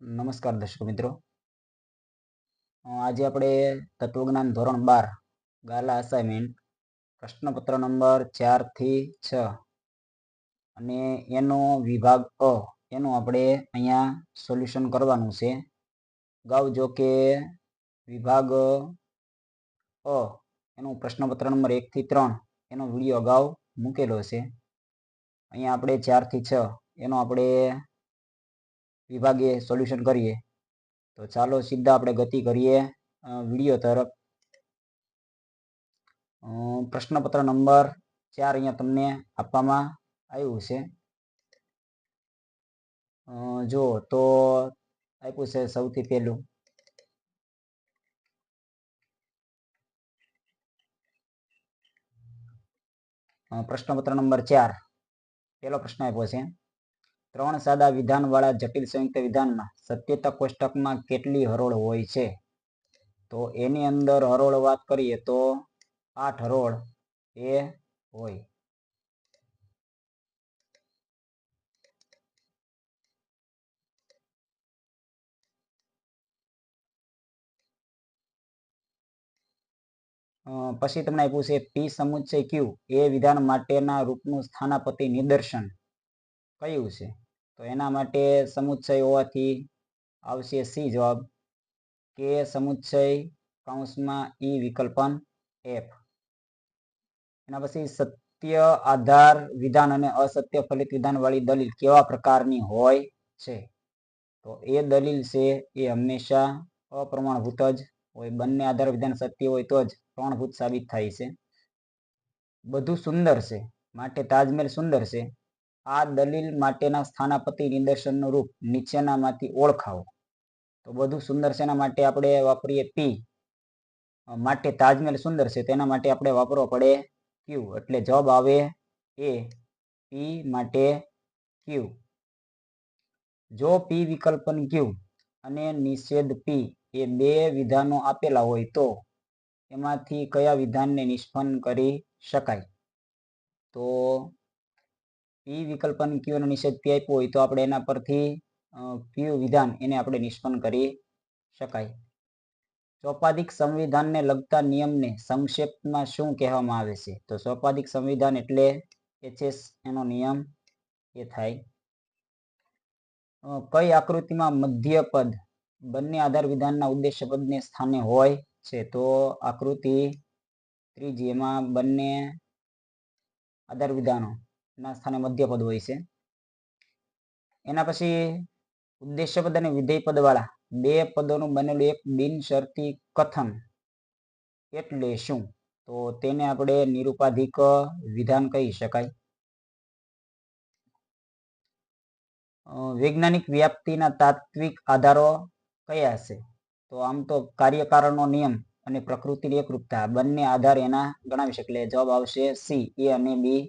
નમસ્કાર દર્શક મિત્રો. આજે આપણે તત્વજ્ઞાન ધોરણ બાર, ગાલા અસાઇનમેન્ટ પ્રશ્નપત્ર નંબર ચારથી છ અને એનો વિભાગ અ, એનું આપણે અહીંયા સોલ્યુશન કરવાનું છે. અગાઉ જો કે વિભાગ અ, એનું પ્રશ્નપત્ર નંબર એકથી ત્રણ એનો વીડિયો અગાઉ મૂકેલો છે. અહીંયા આપણે ચારથી છ એનો આપણે વિભાગે સોલ્યુશન કરીએ. તો ચાલો સીધા આપણે ગતિ કરીએ વીડિયો તરફ. પ્રશ્નપત્ર નંબર ચાર અહીંયા તમને આપવામાં આવ્યું છે. જો તો આપ્યું છે સૌથી પહેલું. પ્રશ્નપત્ર નંબર ચાર. પહેલો પ્રશ્ન આપ્યો છે. ત્રણ સાદા વિધાનવાળા જટિલ સંયુક્ત વિધાનમાં સત્યતા કોષ્ટકમાં કેટલી હરોળ હોય છે? તો એની અંદર હરોળ વાત કરીએ તો આઠ હરોળ એ હોય. પછી તમને આપ્યું છે પી સમુચ્ચય ક્યુ. એ વિધાન માટેના રૂપનું સ્થાનાપતિ નિદર્શન. કયું છે? તો એના માટે સમુચ્ચય હોવાથી આવશે સી જવાબ. કે સમુચ્ચય કૌંસમાં ઈ વિકલ્પન એફ. એના પછી સત્ય આધાર વિધાન અને અસત્ય ફલિત વિધાનવાળી દલીલ કેવા પ્રકારની હોય છે? તો એ દલીલ છે એ હંમેશા અપ્રમાણભૂત જ હોય. બંને આધાર વિધાન સત્ય હોય તો જ પ્રમાણભૂત સાબિત થાય છે. બધું સુંદર છે. માટે તાજમહેલ સુંદર છે. આ દલીલ માટેના સ્થાનાપતિ નિદર્શનનું રૂપ નીચેનામાંથી ઓળખાવો. તો બધું સુંદર છે, એના માટે આપણે વાપરીએ પી માટે તાજમહેલ સુંદર છે, તેના માટે આપણે વાપરવો પડે ક્યુ એટલે જવાબ આવે એ પી માટે ક્યુ જો પી વિકલ્પન ક્યુ અને નિષેધ પી એ બે વિધાનો આપેલા હોય તો એમાંથી કયા વિધાનને નિષ્પન્ન કરી શકાય? તો પી વિકલ્પન ક્યુ અને નિષેધ પી આપ્યો હોય તો આપણે એના પરથી ક્યુ વિધાન એને આપણે નિષ્પન્ન કરી શકાય. ચોપાધિક સંવિધાનને લગતા નિયમને સંક્ષેપમાં શું કહેવામાં આવે છે? તો ચોપાધિક સંવિધાન એટલે એચએસ એનો નિયમ એ થાય. કઈ આકૃતિમાં મધ્ય પદ બંને આધાર વિધાનના ઉદ્દેશ્ય પદને સ્થાને હોય છે? તો આકૃતિ ત્રીજી એમાં બંને આધાર વિધાનો ના સ્થાને મધ્ય પદ હોય છે. એના પછી ઉદ્દેશ્ય પદ અને વિધેય પદ વાળા બે પદોનું બનેલું એક બિનશરતી કથન એટલે શું? તો તેને આપણે નિરુપાધિક વિધાન કહી શકાય. વૈજ્ઞાનિક વ્યાપ્તિના તાત્વિક આધારો કયા છે? તો આમ તો કાર્યકારણનો નિયમ અને પ્રકૃતિની એકરૂપતા બંને આધાર એના ગણાવી શકે એટલે જવાબ આવશે સી, એ અને બી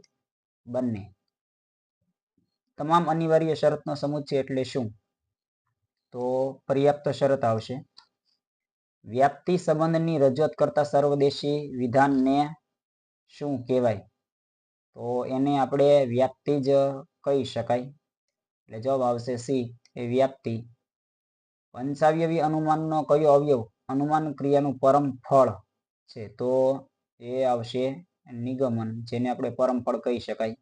બંને. તમામ અનિવાર્ય શરતનો સમુચ્ય એટલે શું? તો પર્યાપ્ત શરત આવશે. વ્યાપ્તિ સંબંધની રજૂઆત કરતા સર્વદેશી વિધાનને શું કહેવાય? તો એને આપણે વ્યાપ્તિ જ કહી શકાય. એટલે જવાબ આવશે સી, એ વ્યાપ્તિ. પંચાવયવી અનુમાનનો કયો અવયવ અનુમાન ક્રિયાનું પરમ ફળ છે? તો એ આવશે નિગમન, જેને આપણે પરમ ફળ કહી શકાય.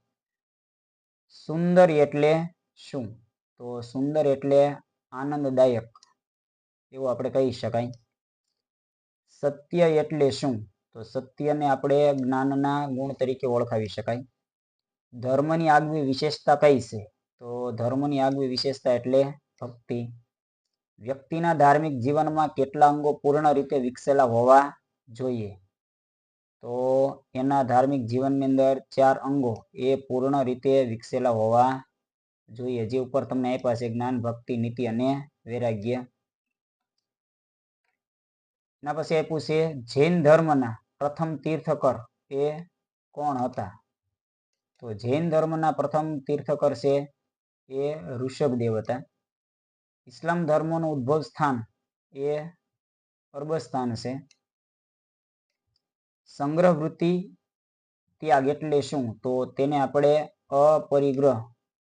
સુંદર એટલે શું? તો સુંદર એટલે આનંદદાયક, એવું આપણે કહી શકાય. સત્ય એટલે શું? તો સત્યને આપણે જ્ઞાનના ગુણ તરીકે ઓળખાવી શકાય. ધર્મની આગવી વિશેષતા કઈ છે? તો ધર્મની આગવી વિશેષતા એટલે ભક્તિ. વ્યક્તિના ધાર્મિક જીવનમાં કેટલા અંગો પૂર્ણ રીતે વિકસેલા હોવા જોઈએ? તો એના ધાર્મિક જીવનની અંદર ચાર અંગો એ પૂર્ણ રીતે વિકસેલા હોવા જોઈએ. જે ઉપર તમને આપ્યા છે જ્ઞાન, ભક્તિ, નીતિ અને વૈરાગ્ય. એના પછી આપ્યું છે જૈન ધર્મના પ્રથમ તીર્થકર એ કોણ હતા? તો જૈન ધર્મના પ્રથમ તીર્થકર છે એ ઋષભદેવ હતા. ઇસ્લામ ધર્મનું ઉદ્ભવ સ્થાન એ અરબસ્તાન છે. સંગ્રહ વૃત્તિ ત્યાગ એટલે શું? તો તેને આપણે અપરિગ્રહ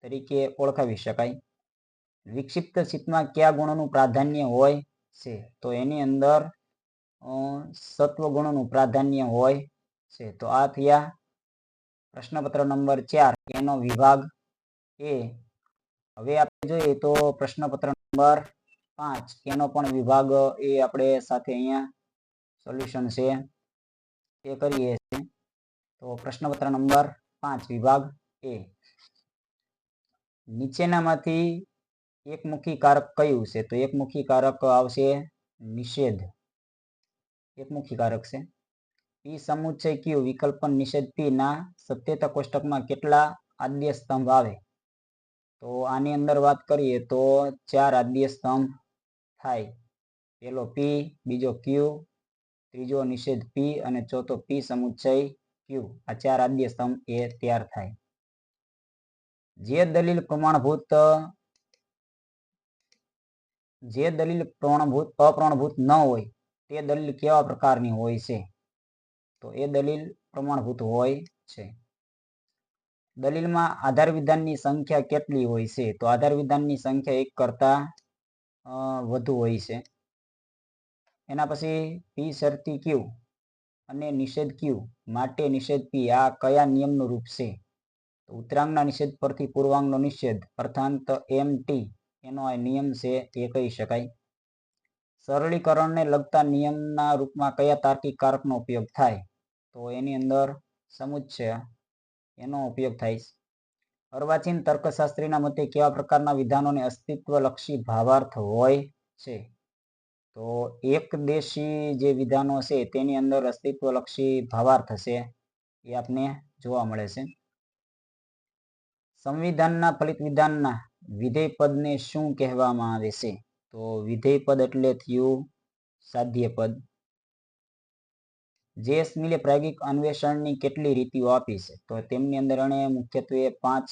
તરીકે ઓળખાવી શકાય. વિક્ષિપ્ત ચિત્તમાં કયા ગુણોનું પ્રાધાન્ય હોય છે? તો એની અંદર સત્વગુણોનું ગુણોનું પ્રાધાન્ય હોય છે. તો આ થયા પ્રશ્નપત્ર નંબર ચાર, એનો વિભાગ એ. હવે આપણે જોઈએ તો પ્રશ્નપત્ર નંબર પાંચ, એનો પણ વિભાગ એ આપણે સાથે અહીંયા સોલ્યુશન છે. એ કરીએ છીએ. તો પ્રશ્નપત્ર નંબર પાંચ, વિભાગ એ. નીચેનામાંથી એકમુખી કારક કયું છે? તો એકમુખી કારક આવશે નિષેધ. એકમુખી કારક છે. પી સમુચ્ચય ક્યુ? વિકલ્પન નિષેધ. પી ના સત્યતા કોષ્ટકમાં કેટલા આદ્ય સ્તંભ આવે? તો આની અંદર વાત કરીએ તો ચાર આદ્ય સ્તંભ થાય. પેલો પી, બીજો ક્યુ ત્રીજો નિષેધ પી અને ચોથો પી સમુચ્ચય ક્યુ આ ચાર આદ્ય સ્તંભ એ તૈયાર થાય. જે દલીલ પ્રમાણભૂત, જે દલીલ પ્રમાણભૂત, અપ્રમાણભૂત ન હોય, તે દલીલ કેવા પ્રકારની હોય છે? તો એ દલીલ પ્રમાણભૂત હોય છે. દલીલમાં આધાર વિધાનની સંખ્યા કેટલી હોય છે? તો આધાર વિધાનની સંખ્યા એક કરતા વધુ હોય છે. એના પછી પી શરતી ક્યુ? અને નિષેધ ક્યુ? માટે નિષેધ પી. આ કયા નિયમનું રૂપ છે? તો ઉત્તરાંગના નિષેધ પરથી પૂર્વાંગનો નિષેધ, અર્થાંત એમ ટી. એનો આ નિયમ છે એ કહી શકાય. સરળીકરણને લગતા નિયમના રૂપમાં કયા તાર્કિક કારકનો ઉપયોગ થાય? તો એની અંદર સમુચ્ચય એનો ઉપયોગ થાય છે. અર્વાચીન તર્કશાસ્ત્રીના મતે કેવા પ્રકારના વિધાનોને અસ્તિત્વલક્ષી ભાવાર્થ હોય છે? તો એક દેશી જે વિધાનો છે, તેની અંદર અસ્તિત્વલક્ષી ભાવાર્થ છે એ આપને જોવા મળે છે. સંવિધાનના ફલિત વિધાનના વિધેય પદને શું કહેવામાં આવે છે? તો વિધેય પદ એટલે થયું સાધ્ય પદ જે સ્મિલે પ્રાયોગિક અન્વેષણની કેટલી રીતિઓ આપી છે? તો તેમની અંદર એણે મુખ્યત્વે પાંચ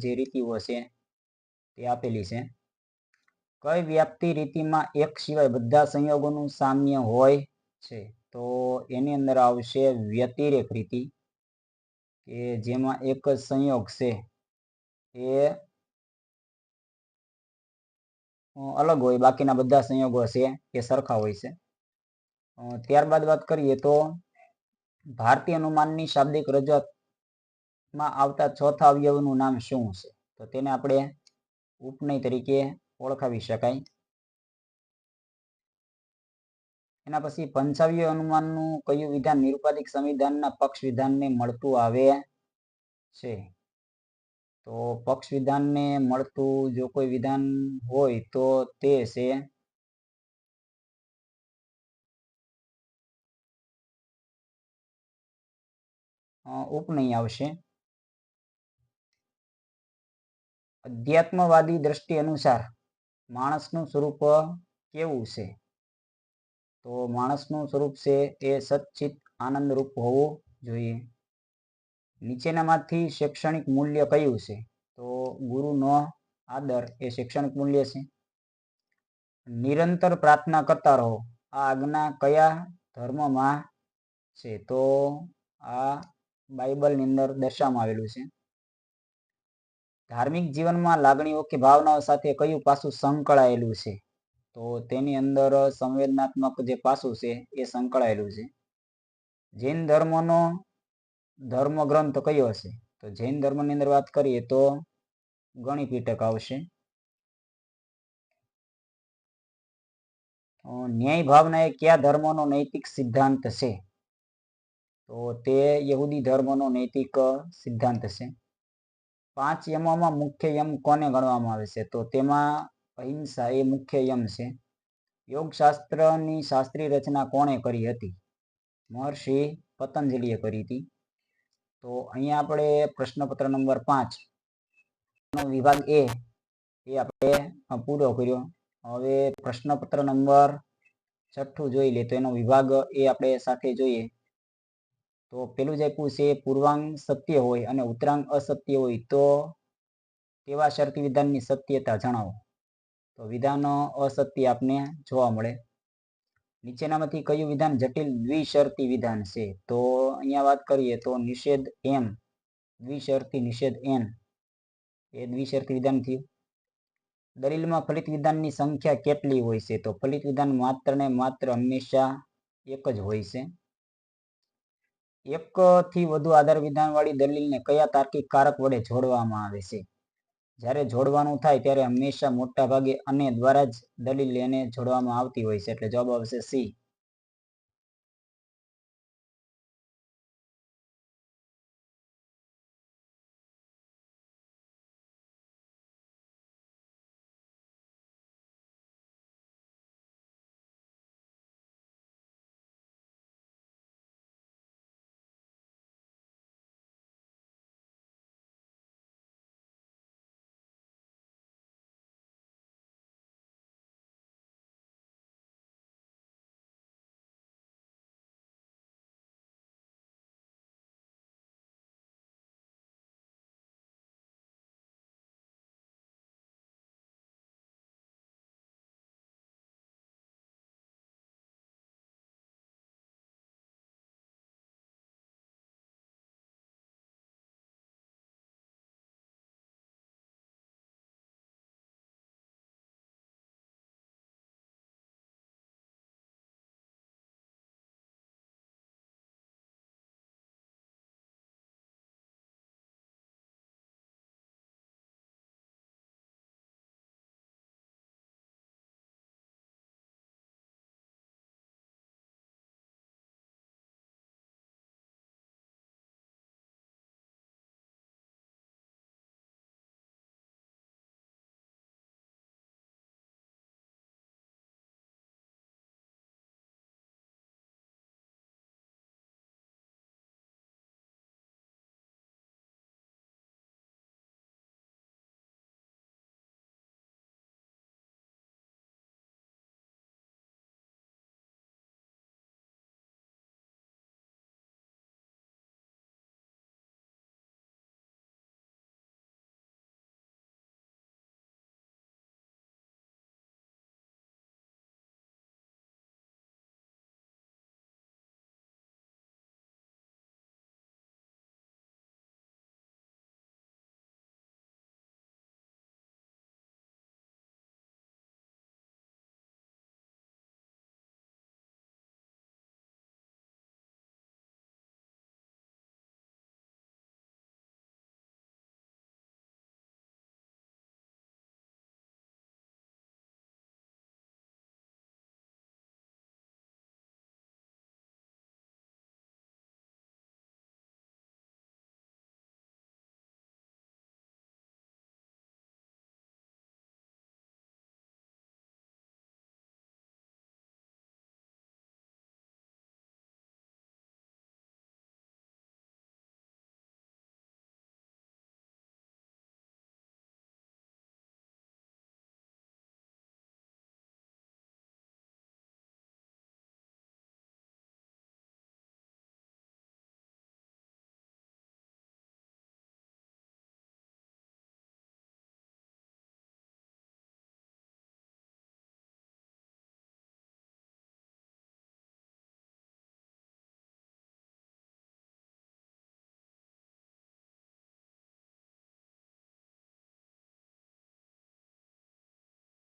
જે રીતિઓ છે તે આપેલી છે. કઈ વ્યાપ્તિ રીતિમાં એક સિવાય બધા સંયોગોનું સામ્ય હોય છે? તો એની અંદર આવશે વ્યતિરેક રીતિ, કે જેમાં એક જ સંયોગ છે. એ અલગ હોય, બાકીના બધા સંયોગો છે, એ સરખા હોય છે. ત્યારબાદ વાત કરીએ તો ભારતીય અનુમાનની શાબ્દિક રજૂઆતમાં આવતા ચોથા અવયવનું નામ શું છે તો તેને આપણે ઉપનય તરીકે ઓળખાવી શકાય. એના પછી પંચાવ્ય અનુમાનનું કયું વિધાન નિરુપાધિક સંવિધાનના પક્ષ વિધાનને મળતું આવે છે? તો પક્ષ વિધાનને મળતું જો કોઈ વિધાન હોય તો તે છે ઉપનય આવશે. અધ્યાત્મવાદી દ્રષ્ટિ અનુસાર માણસનું સ્વરૂપ કેવું છે? તો માણસનું સ્વરૂપ છે એ સચ્ચિત આનંદરૂપ હોવું જોઈએ. નીચેનામાંથી શૈક્ષણિક મૂલ્ય કયું છે? તો ગુરુનો આદર એ શૈક્ષણિક મૂલ્ય છે. નિરંતર પ્રાર્થના કરતા રહો. આ આજ્ઞા કયા ધર્મમાં છે? તો આ બાઇબલની અંદર દર્શાવવામાં આવેલું છે. ધાર્મિક જીવનમાં લાગણીઓ કે ભાવનાઓ સાથે કયું પાસું સંકળાયેલું છે? તો તેની અંદર સંવેદનાત્મક જે પાસું છે, એ સંકળાયેલું છે. જૈન ધર્મનો ધર્મ ગ્રંથ કયો હશે તો જૈન ધર્મની અંદર વાત કરીએ તો ગણિપીટક આવશે. ન્યાય ભાવના એ કયા ધર્મનો નૈતિક સિદ્ધાંત છે? તો તે યહૂદી ધર્મનો નૈતિક સિદ્ધાંત છે. પાંચ યમોમાં મુખ્ય યમ કોને ગણવામાં આવે છે? તો તેમાં અહિંસા એ મુખ્ય યમ છે. યોગશાસ્ત્રની શાસ્ત્રીય રચના કોણે કરી હતી? મહર્ષિ પતંજલિએ કરી હતી. તો અહીંયા આપણે પ્રશ્નપત્ર નંબર પાંચ. વિભાગ એ એ આપણે પૂરો કર્યો. હવે પ્રશ્નપત્ર નંબર છઠ્ઠું જોઈ લે તો એનો વિભાગ એ આપણે સાથે જોઈએ. તો પેલું જ આપ્યું છે, પૂર્વાંગ સત્ય હોય અને ઉત્તરાંગ અસત્ય હોય તો તેવા શરતી વિધાનની સત્યતા જણાવો? તો વિધાનો અસત્ય આપને જોવા મળે. નીચેનામાંથી કયું વિધાન જટિલ દ્વિશરતી વિધાન છે? તો અહીંયા વાત કરીએ તો નિષેધ એમ, દ્વિશરતી નિષેધ એન, એ દ્વિશરતી વિધાન થયું. દલીલમાં ફલિત વિધાનની સંખ્યા કેટલી હોય છે? તો ફલિત વિધાન માત્ર ને માત્ર હંમેશા એક જ હોય છે. એક થી વધુ આધાર વિધાન વાળી દલીલને કયા તાર્કિક કારક વડે જોડવામાં આવે છે? જ્યારે જોડવાનું થાય ત્યારે હંમેશા મોટા ભાગે અને દ્વારા જ દલીલ એને જોડવામાં આવતી હોય છે. એટલે જવાબ આવશે સી.